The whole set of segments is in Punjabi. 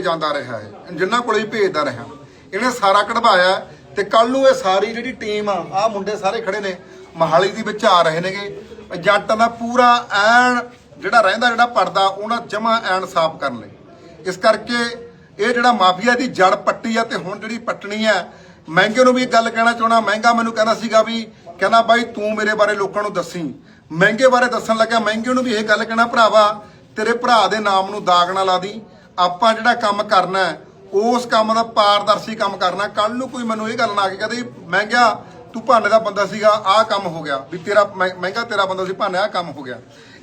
ਕੋਲੇ ਜਾਂਦਾ ਰਿਹਾ ਹੈ, ਜਿਨ੍ਹਾਂ ਕੋਲੇ ਹੀ ਭੇਜਦਾ ਰਿਹਾ। ਇਹਨੇ ਸਾਰਾ ਕਢਵਾਇਆ ਤੇ ਕੱਲ ਨੂੰ ਇਹ ਸਾਰੀ ਜਿਹੜੀ ਟੀਮ ਆ ਆ ਮੁੰਡੇ ਸਾਰੇ ਖੜੇ ਨੇ, ਮਹਾਲੀ ਦੇ ਵਿੱਚ ਆ ਰਹੇ ਨੇਗੇ। ਜੱਟ ਦਾ ਪੂਰਾ ਐਨ ਜਿਹੜਾ ਰਹਿੰਦਾ, ਜਿਹੜਾ ਪੜਦਾ ਉਹਨਾਂ ਜਮਾ ਐਨ ਸਾਫ਼ ਕਰਨ ਲਈ। ਇਸ ਕਰਕੇ ਇਹ ਜਿਹੜਾ ਮਾਫੀਆ ਦੀ ਜੜ ਪੱਟੀ ਆ ਤੇ ਹੁਣ ਜਿਹੜੀ ਪੱਟਣੀ ਆ, ਮਹਿੰਗੇ ਨੂੰ ਵੀ ਇੱਕ ਗੱਲ ਕਹਿਣਾ ਚਾਹਣਾ ਮਹਿੰਗਾ ਮੈਨੂੰ ਕਹਿੰਦਾ ਸੀਗਾ ਵੀ, ਕਹਿੰਦਾ ਬਾਈ ਤੂੰ ਮੇਰੇ ਬਾਰੇ ਲੋਕਾਂ ਨੂੰ ਦੱਸੀ। ਮਹਿੰਗੇ ਬਾਰੇ ਦੱਸਣ ਲੱਗਿਆ, ਮਹਿੰਗੇ ਨੂੰ ਵੀ ਇਹ ਗੱਲ ਕਹਿਣਾ, ਭਰਾਵਾ, ਤੇਰੇ ਭਰਾ ਦੇ ਨਾਮ ਨੂੰ ਦਾਗ ਨਾ ਲਾ ਦੀ। ਆਪਾਂ ਜਿਹੜਾ ਕੰਮ ਕਰਨਾ ਉਸ ਕੰਮ ਦਾ ਪਾਰਦਰਸ਼ੀ ਕੰਮ ਕਰਨਾ ਕੱਲ ਨੂੰ ਕੋਈ ਮੈਨੂੰ ਇਹ ਗੱਲ ਨਾ ਆ ਕੇ ਕਹਦੇ ਮਹਿੰਗਾ ਤੂੰ ਭਾਨੇ ਦਾ ਬੰਦਾ ਸੀਗਾ, ਆਹ ਕੰਮ ਹੋ ਗਿਆ। ਵੀ ਤੇਰਾ ਮਹਿੰਗਾ ਤੇਰਾ ਬੰਦਾ ਸੀ ਭਾਨੇ ਆਹ ਕੰਮ ਹੋ ਗਿਆ।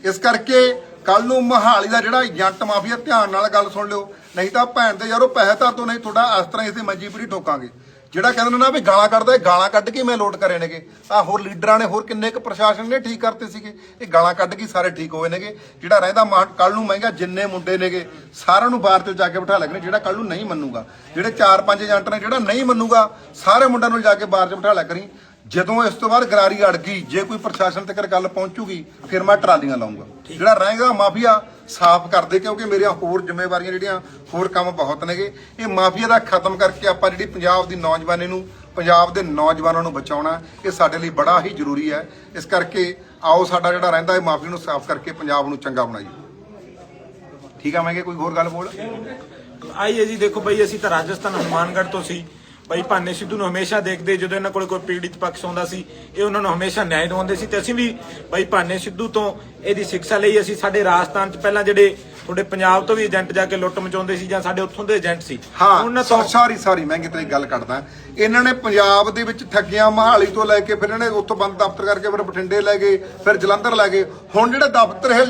ਇਸ ਕਰਕੇ ਕੱਲ ਨੂੰ ਮਹਾਲੀ ਦਾ ਜਿਹੜਾ ਏਜੰਟ ਮਾਫੀਆ, ਧਿਆਨ ਨਾਲ ਗੱਲ ਸੁਣ ਲਿਓ। ਨਹੀਂ ਤਾਂ ਭੈਣ ਤੇ ਯਾਰੋ ਪੈਸੇ ਧਰ ਤੋਂ ਨਹੀਂ, ਤੁਹਾਡਾ ਇਸ ਤਰ੍ਹਾਂ ਇਸੇ ਮੰਜੀ ਪੂਰੀ ਠੋਕਾਂਗੇ। ਜਿਹੜਾ ਕਹਿੰਦੇ ਨੇ ਨਾ ਵੀ ਗਾਲਾਂ ਕੱਢਦਾ ਇਹ ਗਾਲਾਂ ਕੱਢ ਕੇ ਮੈਂ ਲੋਟ ਕਰੇ ਨੇਗੇ। ਆ ਹੋਰ ਲੀਡਰਾਂ ਨੇ ਹੋਰ ਕਿੰਨੇ ਕੁ ਪ੍ਰਸ਼ਾਸਨ ਨੇ ਠੀਕ ਕਰਤੇ ਸੀਗੇ। ਇਹ ਗਾਲਾਂ ਕੱਢ ਕੇ ਸਾਰੇ ਠੀਕ ਹੋਏ ਨੇਗੇ। ਜਿਹੜਾ ਰਹਿੰਦਾ ਕੱਲ ਨੂੰ ਮਹਿੰਗਾ ਜਿੰਨੇ ਮੁੰਡੇ ਨੇਗੇ, ਸਾਰਿਆਂ ਨੂੰ ਬਾਹਰ ਤੇ ਜਾ ਕੇ ਬਿਠਾ ਲੱਗਣੇ ਜਿਹੜਾ ਕੱਲ ਨੂੰ ਨਹੀਂ ਮੰਨੂਗਾ। ਜਿਹੜੇ 4-5 ਏਜੰਟ ਨੇ, ਜਿਹੜਾ ਨਹੀਂ ਮੰਨੂਗਾ, ਸਾਰੇ ਮੁੰਡਿਆਂ ਨੂੰ ਜਾ ਕੇ ਬਾਹਰ 'ਚ ਬਿਠਾ ਲੱਗਣੀ ਜਦੋਂ ਇਸ ਤੋਂ ਬਾਅਦ ਗਰਾਰੀ ਅੜ ਗਈ ਜੇ ਕੋਈ ਪ੍ਰਸ਼ਾਸਨ ਤੱਕ ਗੱਲ ਪਹੁੰਚੂਗੀ ਫਿਰ ਮੈਂ ਟਰਾਲੀਆਂ ਲਾਉਂਗਾ ਜਿਹੜਾ ਰਹੇਗਾ ਮਾਫੀਆ ਸਾਫ਼ ਕਰਦੇ ਕਿਉਂਕਿ ਮੇਰੀਆਂ ਹੋਰ ਜ਼ਿੰਮੇਵਾਰੀਆਂ ਜਿਹੜੀਆਂ ਹੋਰ ਕੰਮ ਬਹੁਤ ਨੇਗੇ। ਇਹ ਮਾਫੀਆ ਦਾ ਖਤਮ ਕਰਕੇ ਆਪਾਂ ਜਿਹੜੀ ਪੰਜਾਬ ਦੀ ਨੌਜਵਾਨੀ ਨੂੰ ਪੰਜਾਬ ਦੇ ਨੌਜਵਾਨਾਂ ਨੂੰ ਬਚਾਉਣਾ ਇਹ ਸਾਡੇ ਲਈ ਬੜਾ ਹੀ ਜ਼ਰੂਰੀ ਹੈ। ਇਸ ਕਰਕੇ ਆਓ ਸਾਡਾ ਜਿਹੜਾ ਰਹਿੰਦਾ ਹੈ ਮਾਫੀ ਨੂੰ ਸਾਫ਼ ਕਰਕੇ ਪੰਜਾਬ ਨੂੰ ਚੰਗਾ ਬਣਾਈਏ। ਠੀਕ ਆ ਮੈਂ ਕੋਈ ਹੋਰ ਗੱਲ ਬੋਲ? ਆਈਏ ਜੀ ਦੇਖੋ ਬਈ ਅਸੀਂ ਤਾਂ ਰਾਜਸਥਾਨ ਹਨੂਮਾਨਗੜ੍ਹ ਤੋਂ ਸੀ। ਬਈ ਭਾਨੇ ਸਿੱਧੂ ਨੂੰ ਹਮੇਸ਼ਾ ਦੇਖਦੇ ਜਦੋਂ ਇਹਨਾਂ ਕੋਲ ਕੋਈ ਪੀੜਿਤ ਪੱਖ ਆਉਂਦਾ ਸੀ ਇਹ ਉਹਨਾਂ ਨੂੰ ਹਮੇਸ਼ਾ ਨਿਆਂ ਦਿਵਾਉਂਦੇ ਸੀ ਤੇ ਅਸੀਂ ਵੀ ਬਈ ਭਾਨੇ ਸਿੱਧੂ ਤੋਂ ਇਹਦੀ ਸਿੱਖਿਆ ਲਈ ਅਸੀਂ ਸਾਡੇ ਰਾਜਸਥਾਨ 'ਚ ਪਹਿਲਾਂ ਜਿਹੜੇ ਤੁਹਾਡੇ ਪੰਜਾਬ ਤੋਂ ਵੀ ਏਜੰਟ ਜਾ ਕੇ ਲੁੱਟ ਮਚਾਉਂਦੇ ਸੀ ਜਾਂ ਸਾਡੇ ਉੱਥੋਂ ਦੇ ਏਜੰਟ ਸੀ ਹਾਂ ਉਹਨਾਂ ਤੋਂ ਸਾਰੀ ਸਾਰੀ ਮੈਂ ਕਿਤੇ ਗੱਲ ਕਰਦਾ ਇਹਨਾਂ ਨੇ ਪੰਜਾਬ ਦੇ ਵਿੱਚ ਠੱਗੀਆਂ ਮਹਾਲੀ ਤੋਂ ਲੈ ਕੇ ਫਿਰ ਇਹਨਾਂ ਨੇ ਉੱਥੋਂ ਬੰਦ ਦਫ਼ਤਰ ਕਰਕੇ ਫਿਰ ਬਠਿੰਡੇ ਲੈ ਗਏ ਫਿਰ ਜਲੰਧਰ ਲੈ ਗਏ। ਹੁਣ ਜਿਹੜੇ ਦਫ਼ਤਰ ਇਹ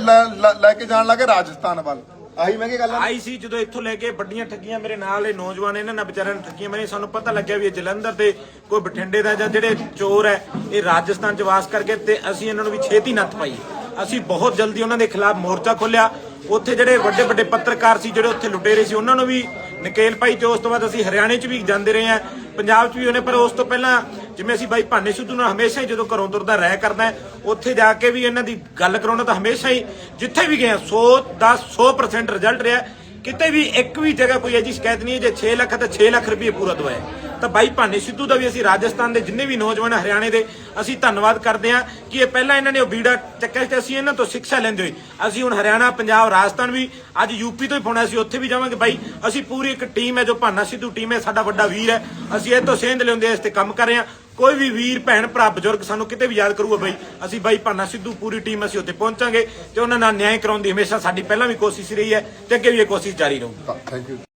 ਲੈ ਕੇ ਜਾਣ ਲੱਗੇ ਰਾਜਸਥਾਨ ਵੱਲ। ਆਹੀ ਮੈਂ ਗੱਲ ਆ। ਆਈ ਸੀ ਜਦੋਂ ਇੱਥੋਂ ਲੈ ਕੇ ਵੱਡੀਆਂ ਠੱਗੀਆਂ ਮੇਰੇ ਨਾਲ ਇਹ ਨੌਜਵਾਨ ਇਹਨਾਂ ਨਾਲ ਵਿਚਾਰਿਆਂ ਨੇ ਠੱਗੀਆਂ ਮਾਰੀਆਂ। ਸਾਨੂੰ ਪਤਾ ਲੱਗਿਆ ਵੀ ਇਹ ਜਲੰਧਰ ਦੇ ਕੋਈ ਬਠਿੰਡੇ ਦਾ ਜਾਂ ਜਿਹੜੇ ਚੋਰ ਹੈ, ਇਹ ਰਾਜਸਥਾਨ ਚ ਵਾਸ ਕਰਕੇ ਤੇ ਅਸੀਂ ਇਹਨਾਂ ਨੂੰ ਵੀ ਛੇਤੀ ਨੱਥ ਪਾਈ। ਅਸੀਂ ਬਹੁਤ ਜਲਦੀ ਉਹਨਾਂ ਦੇ ਖਿਲਾਫ ਮੋਰਚਾ ਖੋਲਿਆ ਉੱਥੇ ਜਿਹੜੇ ਵੱਡੇ ਵੱਡੇ ਪੱਤਰਕਾਰ ਸੀ, ਜਿਹੜੇ ਉੱਥੇ ਲੁਟੇਰੇ ਸੀ, ਉਹਨਾਂ ਨੂੰ ਵੀ ਨਕੇਲ ਪਾਈ। ਤੇ ਉਸ ਤੋਂ ਬਾਅਦ ਅਸੀਂ ਹਰਿਆਣੇ 'ਚ ਵੀ ਜਾਂਦੇ ਰਹੇ ਹਾਂ, ਪੰਜਾਬ 'ਚ ਵੀ ਉਹਨੇ ਪਰ ਉਸ ਤੋਂ ਪਹਿਲਾਂ ਜਿਵੇਂ ਅਸੀਂ ਬਾਈ ਭਾਨੇ ਸਿੱਧੂ ਨਾਲ ਹਮੇਸ਼ਾ ਹੀ ਜਦੋਂ ਘਰੋਂ ਤੁਰਦਾ ਰਹਿ ਕਰਦਾ ਉੱਥੇ ਜਾ ਕੇ ਵੀ ਇਹਨਾਂ ਦੀ ਗੱਲ ਕਰਾਉਣਾ ਤਾਂ ਹਮੇਸ਼ਾ ਹੀ ਜਿੱਥੇ ਵੀ ਗਏ ਹਾਂ, 100 10 100% ਰਿਜ਼ਲਟ ਰਿਹਾ ਕਿਤੇ ਵੀ ਇੱਕ ਵੀ ਜਗ੍ਹਾ ਕੋਈ ਅਜੀ ਸ਼ਿਕਾਇਤ ਨਹੀਂ ਹੈ ਜੇ 6 ਲੱਖ ਤਾਂ 6 ਲੱਖ ਰੁਪਏ ਪੂਰਾ ਦਵਾਇਆ ਤਾਂ ਬਾਈ ਭਾਨੇ ਸਿੱਧੂ ਦਾ ਵੀ ਅਸੀਂ ਰਾਜਸਥਾਨ ਦੇ ਜਿੰਨੇ ਵੀ ਨੌਜਵਾਨ ਹਰਿਆਣੇ ਦੇ ਅਸੀਂ ਧੰਨਵਾਦ ਕਰਦੇ ਹਾਂ ਕਿ ਇਹ ਪਹਿਲਾਂ ਇਹਨਾਂ ਨੇ ਉਹ ਬੀੜਾ ਚੱਕਿਆ ਸੀ ਤੇ ਅਸੀਂ ਇਹਨਾਂ ਤੋਂ ਸਿੱਖਿਆ ਲੈਂਦੇ ਹੋਏ ਅਸੀਂ ਹੁਣ ਹਰਿਆਣਾ ਪੰਜਾਬ ਰਾਜਸਥਾਨ ਵੀ ਅੱਜ ਯੂਪੀ ਤੋਂ ਹੀ ਪਾਉਣਾ ਅਸੀਂ ਉੱਥੇ ਵੀ ਜਾਵਾਂਗੇ। ਬਾਈ ਅਸੀਂ ਪੂਰੀ ਇੱਕ ਟੀਮ ਹੈ ਜੋ ਭਾਨਾ ਸਿੱਧੂ ਟੀਮ ਹੈ ਸਾਡਾ ਵੱਡਾ ਵੀਰ ਹੈ ਅਸੀਂ ਇਹ ਤੋਂ ਸੇਂਧ ਲੈਂਦੇ ਇਸ ਤੇ ਕੰਮ ਕਰ ਰਹੇ ਹਾਂ। ਕੋਈ ਵੀ ਵੀਰ, ਭੈਣ, ਭਰਾ, ਬਜ਼ੁਰਗ ਸਾਨੂੰ ਕਿਤੇ ਵੀ ਯਾਦ ਕਰੂਗਾ ਬਾਈ, ਅਸੀਂ ਬਾਈ ਭਾਨਾ ਸਿੱਧੂ, ਪੂਰੀ ਟੀਮ ਅਸੀਂ ਉੱਥੇ ਪਹੁੰਚਾਂਗੇ ਤੇ ਉਹਨਾਂ ਨਾਲ ਨਿਆਂ ਕਰਾਉਣ ਦੀ ਹਮੇਸ਼ਾ ਸਾਡੀ ਪਹਿਲਾਂ ਵੀ ਕੋਸ਼ਿਸ਼ ਰਹੀ ਹੈ ਤੇ ਅੱਗੇ ਵੀ ਇਹ ਕੋਸ਼ਿਸ਼ ਜਾਰੀ ਰਹੂਗੀ ਥੈਂਕ ਯੂ